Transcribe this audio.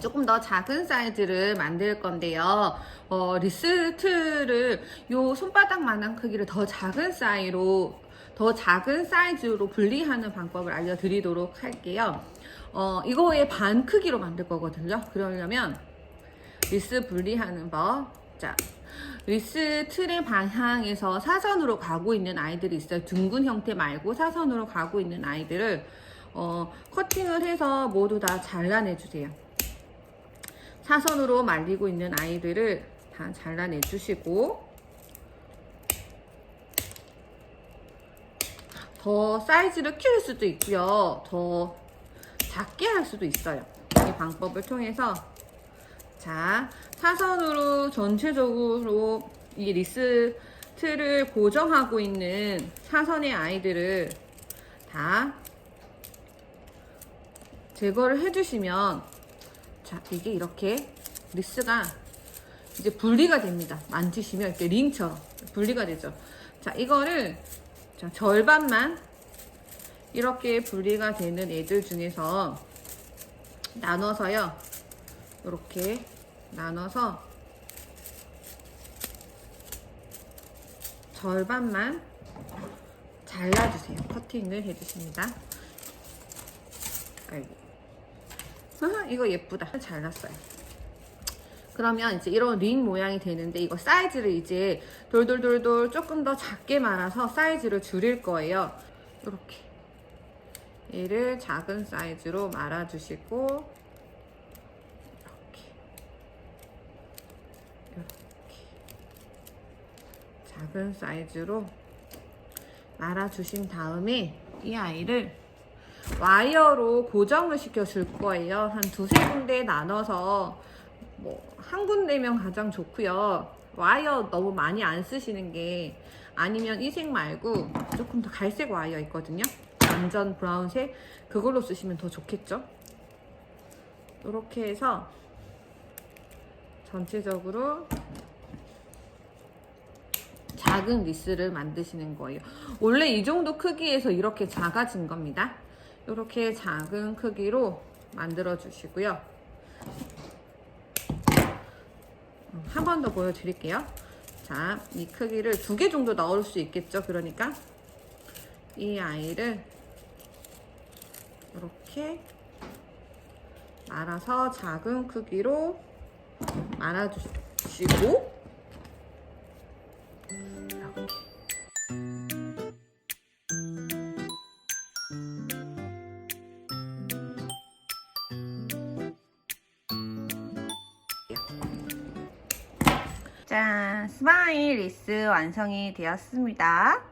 조금 더 작은 사이즈를 만들 건데요. 어, 리스트를 요 손바닥만한 크기를 더 작은 사이로 더 작은 사이즈로 분리하는 방법을 알려드리도록 할게요. 어, 이거의 반 크기로 만들 거거든요. 그러려면 리스 분리하는 법. 자, 리스 틀의 방향에서 사선으로 가고 있는 아이들이 있어요. 둥근 형태 말고 사선으로 가고 있는 아이들을 어, 커팅을 해서 모두 다 잘라내 주세요. 사선으로 말리고 있는 아이들을 다 잘라내 주시고 더 사이즈를 키울 수도 있고요. 더 작게 할 수도 있어요. 이 방법을 통해서 자 사선으로 전체적으로 이 리스트를 고정하고 있는 사선의 아이들을 다 제거를 해주시면 자 이게 이렇게 리스가 이제 분리가 됩니다. 만지시면 이렇게 링처럼 분리가 되죠. 자 이거를 자, 절반만 이렇게 분리가 되는 애들 중에서 나눠서요. 이렇게 나눠서 절반만 잘라주세요. 커팅을 해주십니다. 아이고. 이거 예쁘다. 잘랐어요. 그러면 이제 이런 링 모양이 되는데 이거 사이즈를 이제 돌돌돌돌 조금 더 작게 말아서 사이즈를 줄일 거예요. 이렇게 얘를 작은 사이즈로 말아주시고 이렇게 이렇게 작은 사이즈로 말아주신 다음에 이 아이를 와이어로 고정을 시켜 줄 거예요. 한 두세 군데 나눠서 뭐 한 군데면 가장 좋고요. 와이어 너무 많이 안 쓰시는 게 아니면 이색 말고 조금 더 갈색 와이어 있거든요. 완전 브라운색 그걸로 쓰시면 더 좋겠죠. 이렇게 해서 전체적으로 작은 리스를 만드시는 거예요. 원래 이 정도 크기에서 이렇게 작아진 겁니다. 이렇게 작은 크기로 만들어 주시고요. 한 번 더 보여드릴게요. 자, 이 크기를 두 개 정도 넣을 수 있겠죠. 그러니까 이 아이를 이렇게 말아서 작은 크기로 말아주시고 이렇게 짠! 스마일 리스 완성이 되었습니다.